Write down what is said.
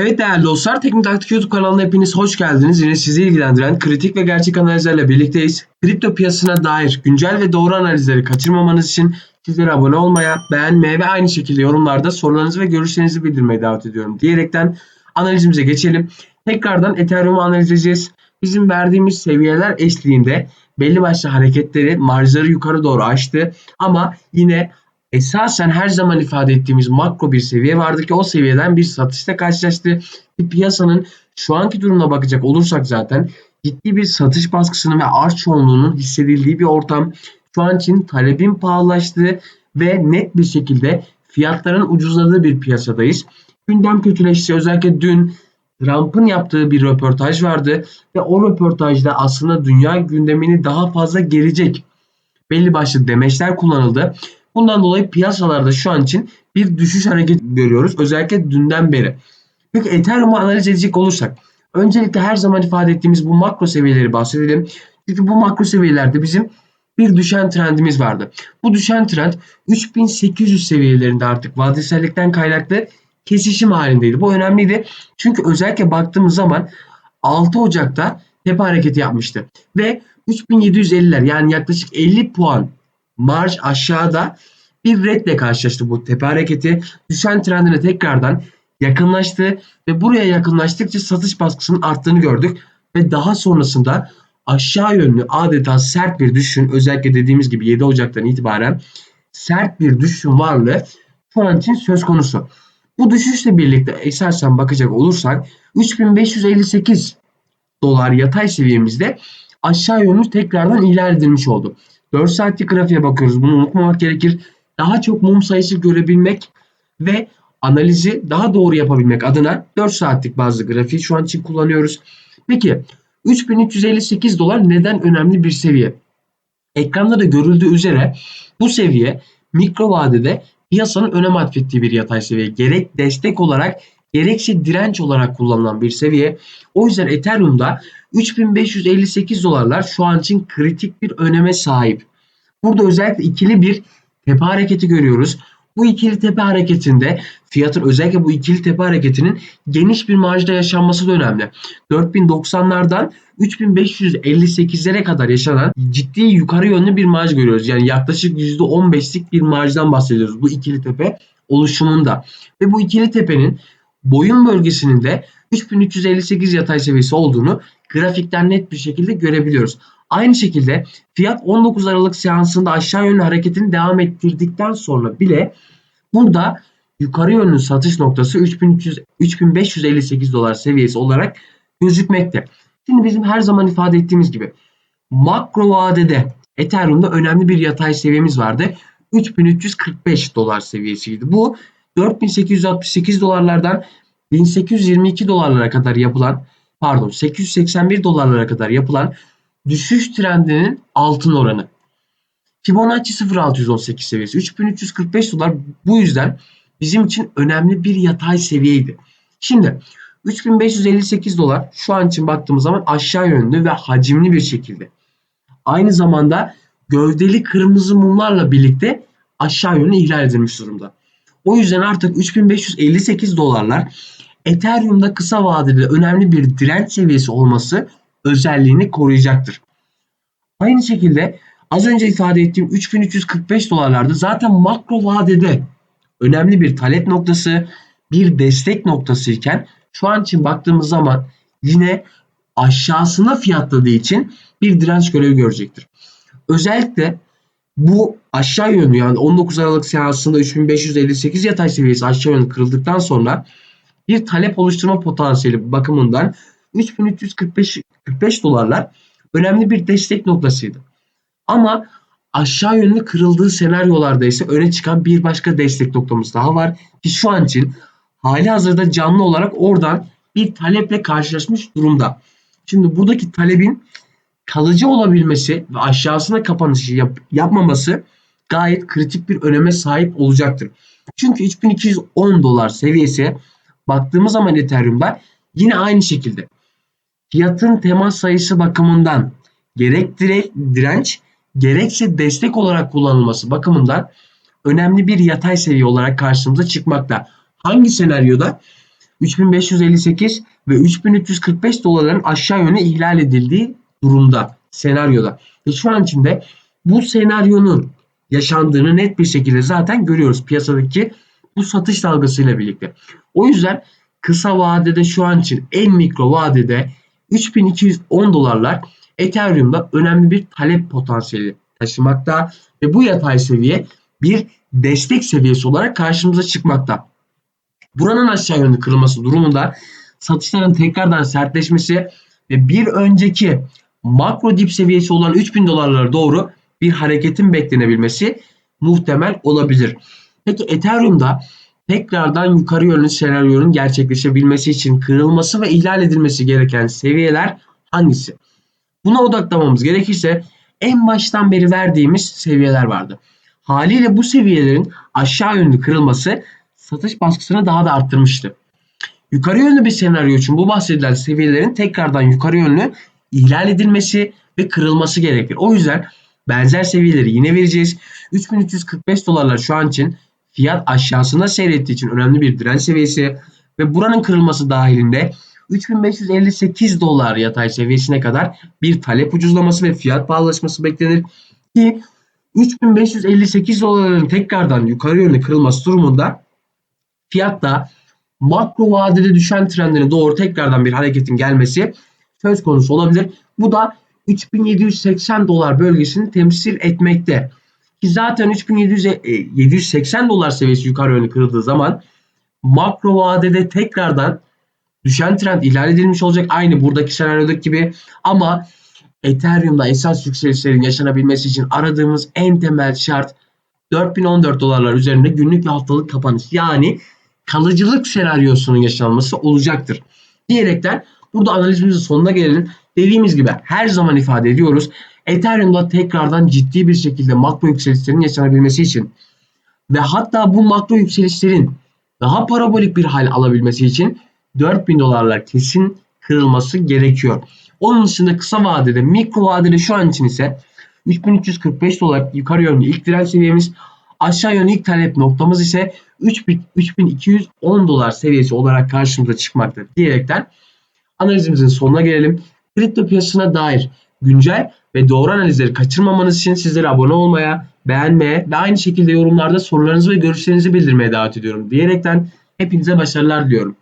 Evet değerli dostlar, Teknik Taktik YouTube kanalına hepiniz hoş geldiniz. Yine sizi ilgilendiren kritik ve gerçek analizlerle birlikteyiz. Kripto piyasasına dair güncel ve doğru analizleri kaçırmamanız için sizlere abone olmaya, beğenmeye ve aynı şekilde yorumlarda sorularınızı ve görüşlerinizi bildirmeye davet ediyorum. Diyerekten analizimize geçelim. Tekrardan Ethereum'u analiz edeceğiz. Bizim verdiğimiz seviyeler eşliğinde belli başlı hareketleri marjları yukarı doğru açtı. Ama yine esasen her zaman ifade ettiğimiz makro bir seviye vardı ki o seviyeden bir satışla karşılaştı. Piyasanın şu anki durumuna bakacak olursak zaten ciddi bir satış baskısının ve arz çoğunluğunun hissedildiği bir ortam. Şu an için talebin pahalılaştığı ve net bir şekilde fiyatların ucuzladığı bir piyasadayız. Gündem kötüleşti. Özellikle dün Trump'ın yaptığı bir röportaj vardı ve o röportajda aslında dünya gündemini daha fazla gelecek belli başlı demeçler kullanıldı. Bundan dolayı piyasalarda şu an için bir düşüş hareketi görüyoruz. Özellikle dünden beri. Peki Ethereum'u analiz edecek olursak. Öncelikle her zaman ifade ettiğimiz bu makro seviyeleri bahsedelim. Çünkü bu makro seviyelerde bizim bir düşen trendimiz vardı. Bu düşen trend 3800 seviyelerinde artık vadesellikten kaynaklı kesişim halindeydi. Bu önemliydi. Çünkü özellikle baktığımız zaman 6 Ocak'ta tepe hareketi yapmıştı. Ve 3750'ler yani yaklaşık 50 puan marj aşağıda bir redle karşılaştı bu tepe hareketi. Düşen trendine tekrardan yakınlaştı ve buraya yakınlaştıkça satış baskısının arttığını gördük. Ve daha sonrasında aşağı yönlü adeta sert bir düşüşün özellikle dediğimiz gibi 7 Ocak'tan itibaren sert bir düşüşün varlığı şu an için söz konusu. Bu düşüşle birlikte esasen bakacak olursak 3558 dolar yatay seviyemizde aşağı yönlü tekrardan ihlal edilmiş oldu. 4 saatlik grafiğe bakıyoruz. Bunu unutmamak gerekir. Daha çok mum sayısı görebilmek ve analizi daha doğru yapabilmek adına 4 saatlik bazı grafiği şu an için kullanıyoruz. Peki 3358 dolar neden önemli bir seviye? Ekranda da görüldüğü üzere bu seviye mikro vadede piyasanın önem atfettiği bir yatay seviye. Gerek destek olarak gerekse direnç olarak kullanılan bir seviye. O yüzden Ethereum'da 3558 dolarlar şu an için kritik bir öneme sahip. Burada özellikle ikili bir tepe hareketi görüyoruz. Bu ikili tepe hareketinde fiyatın özellikle bu ikili tepe hareketinin geniş bir marjda yaşanması da önemli. 4090'lardan 3558'lere kadar yaşanan ciddi yukarı yönlü bir marj görüyoruz. Yani yaklaşık %15'lik bir marjdan bahsediyoruz bu ikili tepe oluşumunda. Ve bu ikili tepenin boyun bölgesinin de 3358 yatay seviyesi olduğunu grafikten net bir şekilde görebiliyoruz. Aynı şekilde fiyat 19 Aralık seansında aşağı yönlü hareketini devam ettirdikten sonra bile burada yukarı yönlü satış noktası 3300, 3558 dolar seviyesi olarak gözükmekte. Şimdi bizim her zaman ifade ettiğimiz gibi makro vadede Ethereum'da önemli bir yatay seviyemiz vardı. 3345 dolar seviyesiydi. Bu 4868 dolarlardan 1822 dolarlara kadar yapılan pardon 881 dolarlara kadar yapılan düşüş trendinin altın oranı. Fibonacci 0618 seviyesi 3345 dolar bu yüzden bizim için önemli bir yatay seviyeydi. Şimdi 3558 dolar şu an için baktığımız zaman aşağı yönlü ve hacimli bir şekilde. Aynı zamanda gövdeli kırmızı mumlarla birlikte aşağı yönlü ihlal edilmiş durumda. O yüzden artık 3558 dolarlar Ethereum'da kısa vadede önemli bir direnç seviyesi olması özelliğini koruyacaktır. Aynı şekilde az önce ifade ettiğim 3345 dolarlarda zaten makro vadede önemli bir talep noktası, bir destek noktası iken şu an için baktığımız zaman yine aşağısına fiyatladığı için bir direnç görevi görecektir. Özellikle bu aşağı yönlü yani 19 Aralık seansında 3558 yatay seviyesi aşağı yönlü kırıldıktan sonra bir talep oluşturma potansiyeli bakımından 3345 45 dolarlar önemli bir destek noktasıydı. Ama aşağı yönlü kırıldığı senaryolarda ise öne çıkan bir başka destek noktamız daha var ki şu an için hali hazırda canlı olarak oradan bir taleple karşılaşmış durumda. Şimdi buradaki talebin kalıcı olabilmesi ve aşağısına kapanışı yap, yapmaması gayet kritik bir öneme sahip olacaktır. Çünkü 3210 dolar seviyesi baktığımız zaman Ethereum'da yine aynı şekilde fiyatın temas sayısı bakımından gerek direnç gerekse destek olarak kullanılması bakımından önemli bir yatay seviye olarak karşımıza çıkmakta. Hangi senaryoda? 3558 ve 3345 dolarların aşağı yönlü ihlal edildiği durumda, senaryoda. Ve şu an içinde bu senaryonun yaşandığını net bir şekilde zaten görüyoruz piyasadaki bu satış dalgasıyla birlikte. O yüzden kısa vadede şu an için en mikro vadede 3210 dolarlar Ethereum'da önemli bir talep potansiyeli taşımakta ve bu yatay seviye bir destek seviyesi olarak karşımıza çıkmakta. Buranın aşağı yönlü kırılması durumunda satışların tekrardan sertleşmesi ve bir önceki makro dip seviyesi olan 3000 dolarlara doğru bir hareketin beklenebilmesi muhtemel olabilir. Peki Ethereum'da tekrardan yukarı yönlü senaryonun gerçekleşebilmesi için kırılması ve ihlal edilmesi gereken seviyeler hangisi? Buna odaklamamız gerekirse en baştan beri verdiğimiz seviyeler vardı. Haliyle bu seviyelerin aşağı yönlü kırılması satış baskısını daha da arttırmıştı. Yukarı yönlü bir senaryo için bu bahsedilen seviyelerin tekrardan yukarı yönlü ihlal edilmesi ve kırılması gerekir. O yüzden benzer seviyeleri yine vereceğiz. 3345 dolarlar şu an için fiyat aşağısında seyrettiği için önemli bir direnç seviyesi ve buranın kırılması dahilinde 3558 dolar yatay seviyesine kadar bir talep ucuzlaması ve fiyat pahalılaşması beklenir ki 3558 doların tekrardan yukarı yönlü kırılması durumunda fiyatta makro vadede düşen trendine doğru tekrardan bir hareketin gelmesi söz konusu olabilir. Bu da 3780 dolar bölgesini temsil etmekte. Ki zaten 3780 dolar seviyesi yukarı yönlü kırıldığı zaman makro vadede tekrardan düşen trend ihlal edilmiş olacak. Aynı buradaki senaryodaki gibi ama Ethereum'da esas yükselişlerin yaşanabilmesi için aradığımız en temel şart 4014 dolarlar üzerinde günlük ve haftalık kapanış. Yani kalıcılık senaryosunun yaşanması olacaktır. Diyerekten burada analizimizin sonuna gelelim. Dediğimiz gibi her zaman ifade ediyoruz. Ethereum'da tekrardan ciddi bir şekilde makro yükselişlerin yaşanabilmesi için ve hatta bu makro yükselişlerin daha parabolik bir hal alabilmesi için 4000 dolarlar kesin kırılması gerekiyor. Onun dışında kısa vadede, mikro vadede şu an için ise 3345 dolar yukarı yönlü ilk direnç seviyemiz. Aşağı yönlü ilk talep noktamız ise 3210 dolar seviyesi olarak karşımıza çıkmaktadır diyerekten analizimizin sonuna gelelim. Kripto piyasasına dair güncel ve doğru analizleri kaçırmamanız için sizlere abone olmaya, beğenmeye ve aynı şekilde yorumlarda sorularınızı ve görüşlerinizi bildirmeye davet ediyorum diyerekten hepinize başarılar diliyorum.